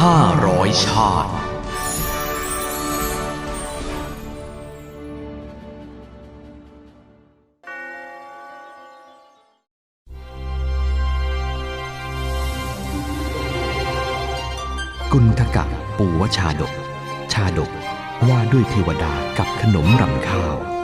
ห้าร้อยชาติกุณฑกะปูวชาดก ชาดกว่าด้วยเทวดากับขนมรำข้าว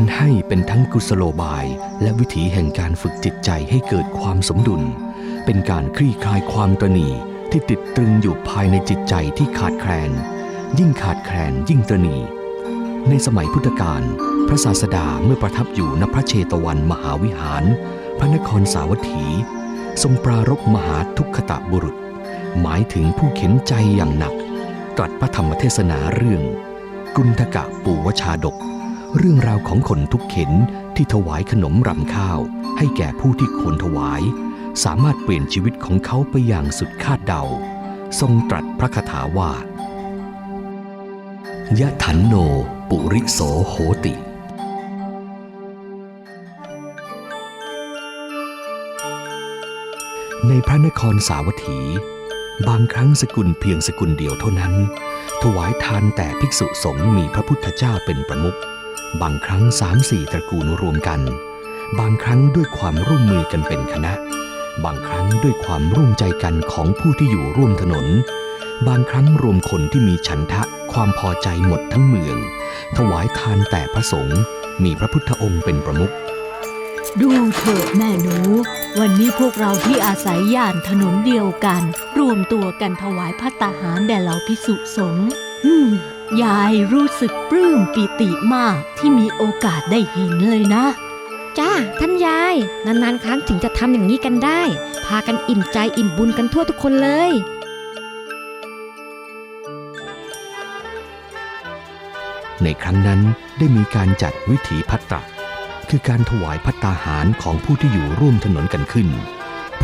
การให้เป็นทั้งกุศโลบาย และวิถีแห่งการฝึกจิตใจให้เกิดความสมดุล เป็นการคลี่คลายความตรนีที่ติดตรึงอยู่ภายในจิตใจที่ขาดแคลน ยิ่งขาดแคลนยิ่งตรนีในสมัยพุทธกาลพระศาสดาเมื่อประทับอยู่ณพระเชตวันมหาวิหาร พระนครสาวัตถี ทรงปรารบมหาทุกขตะบุรุษ หมายถึงผู้เข็นใจอย่างหนัก ตรัสพระธรรมเทศนาเรื่อง กุณฑกะปูวชาดก เรื่องราวของคนทุกเข็นที่ถวายขนมรำข้าว ให้แก่ผู้ที่ควรถวาย สามารถเปลี่ยนชีวิตของเขาไปอย่างสุดคาดเดา ทรงตรัสพระคาถาว่ายะถันโน ปุริโสโหติ ในพระนครสาวัตถี บางครั้งสกุลเพียงสกุลเดียวเท่านั้น ถวายทานแต่ภิกษุสงฆ์มีพระพุทธเจ้าเป็นประมุข บางครั้งสามสี่ตระกูลรวมกัน บางครั้งด้วยความร่วมมือกันเป็นคณะ บางครั้งด้วยความร่วมใจกันของผู้ที่อยู่ร่วมถนน บางครั้งรวมคนที่มีฉันทะความพอใจหมดทั้งเมือง ถวายทานแต่พระสงฆ์มีพระพุทธองค์เป็นประมุขดูเถิดแม่หนู วันนี้พวกเราที่อาศัยย่านถนนเดียวกัน รวมตัวกันถวายพัตตาหารแด่เหล่าพิสุสงฆ์อืม ยายรู้สึกปลื้มปิติมากที่มีโอกาสได้เห็นเลยนะ จ้าท่านยาย นานๆครั้งถึงจะทำอย่างนี้กันได้ พากันอิ่มใจอิ่มบุญกันทั่วทุกคนเลย ในครั้งนั้นได้มีการจัดวิถีพัตตะคือการถวายพัตตาหารของผู้ที่อยู่ร่วมถนนกันขึ้น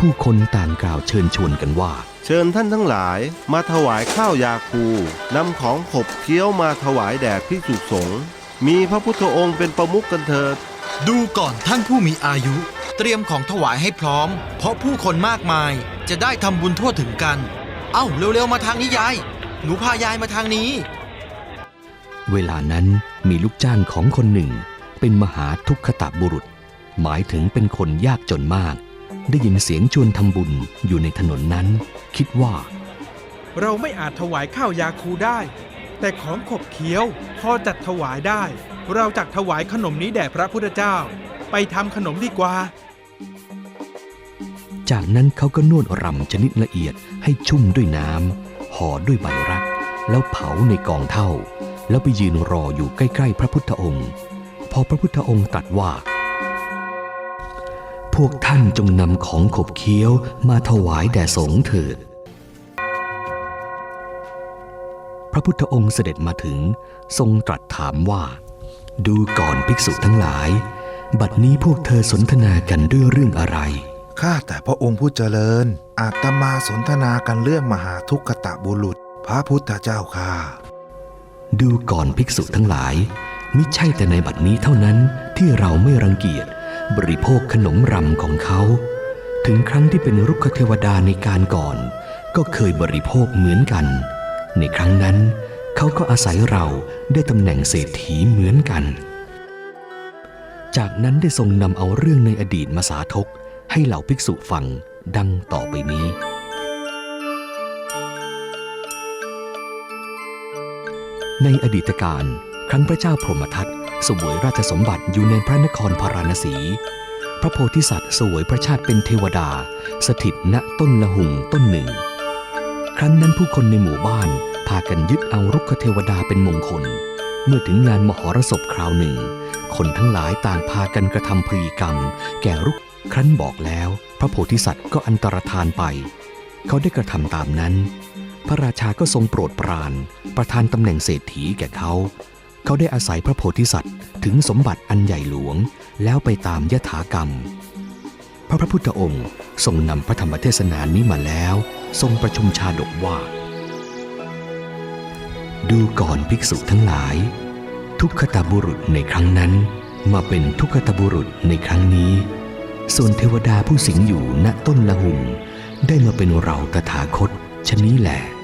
ผู้คนต่างกล่าวเชิญชวนกันว่า เชิญท่านทั้งหลายมาถวายข้าวยาคูนำของขบเคี้ยวมาถวายแด่พิสุสงฆ์มีพระพุทธองค์เป็นประมุขกันเถิด ดูก่อนท่านผู้มีอายุ เตรียมของถวายให้พร้อม เพราะผู้คนมากมายจะได้ทำบุญทั่วถึงกัน เอ้าเร็วๆมาทางนี้ยาย หนูพายายมาทางนี้ เวลานั้นมีลูกจ้างของคนหนึ่ง เป็นมหาทุกขตบุรุษ หมายถึงเป็นคนยากจนมาก ได้ยินเสียงชวนทำบุญอยู่ในถนนนั้น คิดว่า เราไม่อาจถวายข้าวยาคูได้ แต่ของขบเคี้ยวพอจัดถวายได้ เราจักถวายขนมนี้แด่พระพุทธเจ้า ไปทำขนมดีกว่า จากนั้นเขาก็นวดรำชนิดละเอียดให้ชุ่มด้วยน้ำห่อด้วยใบรัก แล้วเผาในกองเท่า แล้วไปยืนรออยู่ใกล้ ๆ พระพุทธองค์ พอพระพุทธองค์ตรัสว่า พวกท่านจงนำของขบเคี้ยวมาถวายแด่สงฆ์เถิด พระพุทธองค์เสด็จมาถึงทรงตรัสถามว่า ดูก่อนภิกษุทั้งหลาย บัดนี้พวกเธอสนทนากันด้วยเรื่องอะไร ข้าแต่พระองค์ผู้เจริญ อาตมาสนทนากันเรื่องมหาทุกขตะบุรุษ พระพุทธเจ้าข้าดูก่อนภิกษุทั้งหลาย มิใช่แต่ในบัดนี้เท่านั้นที่เราไม่รังเกียจ บริโภคขนมรำของเขา ถึงครั้งที่เป็นรุกขเทวดาในการก่อน ก็เคยบริโภคเหมือนกัน ในครั้งนั้น เขาก็อาศัยเราได้ตำแหน่งเศรษฐีเหมือนกัน จากนั้นได้ทรงนำเอาเรื่องในอดีตมาสาธก ให้เหล่าภิกษุฟังดังต่อไปนี้ ในอดีตการครั้งพระเจ้าพรหมทัต สวยราชสมบัติอยู่ในพระนครพาราณสี พระโพธิสัตว์สวยพระชาติเป็นเทวดา สถิตณต้นละหุงต้นหนึ่ง ครั้งนั้นผู้คนในหมู่บ้านพากันยึดเอารุกขเทวดาเป็นมงคล เมื่อถึงงานมหรสพคราวหนึ่ง คนทั้งหลายต่างพากันกระทำพรีกรรม แก่รุกครั้นบอกแล้ว พระโพธิสัตว์ก็อันตรธานไป เขาได้กระทำตามนั้น พระราชาก็ทรงโปรดปราน ประทานตำแหน่งเศรษฐีแก่เขา เขาได้อาศัยพระโพธิสัตว์ ถึงสมบัติอันใหญ่หลวง แล้วไปตามยถากรรม พระพระพุทธองค์ทรงนำพระธรรมเทศนานี้มาแล้ว ทรงประชุมชาดกว่า ดูก่อนภิกษุทั้งหลาย ทุกขตบุรุษในครั้งนั้น มาเป็นทุกขตบุรุษในครั้งนี้ ส่วนเทวดาผู้สิงอยู่ณต้นละหุงได้มาเป็นเราตถาคตชนี้แหละ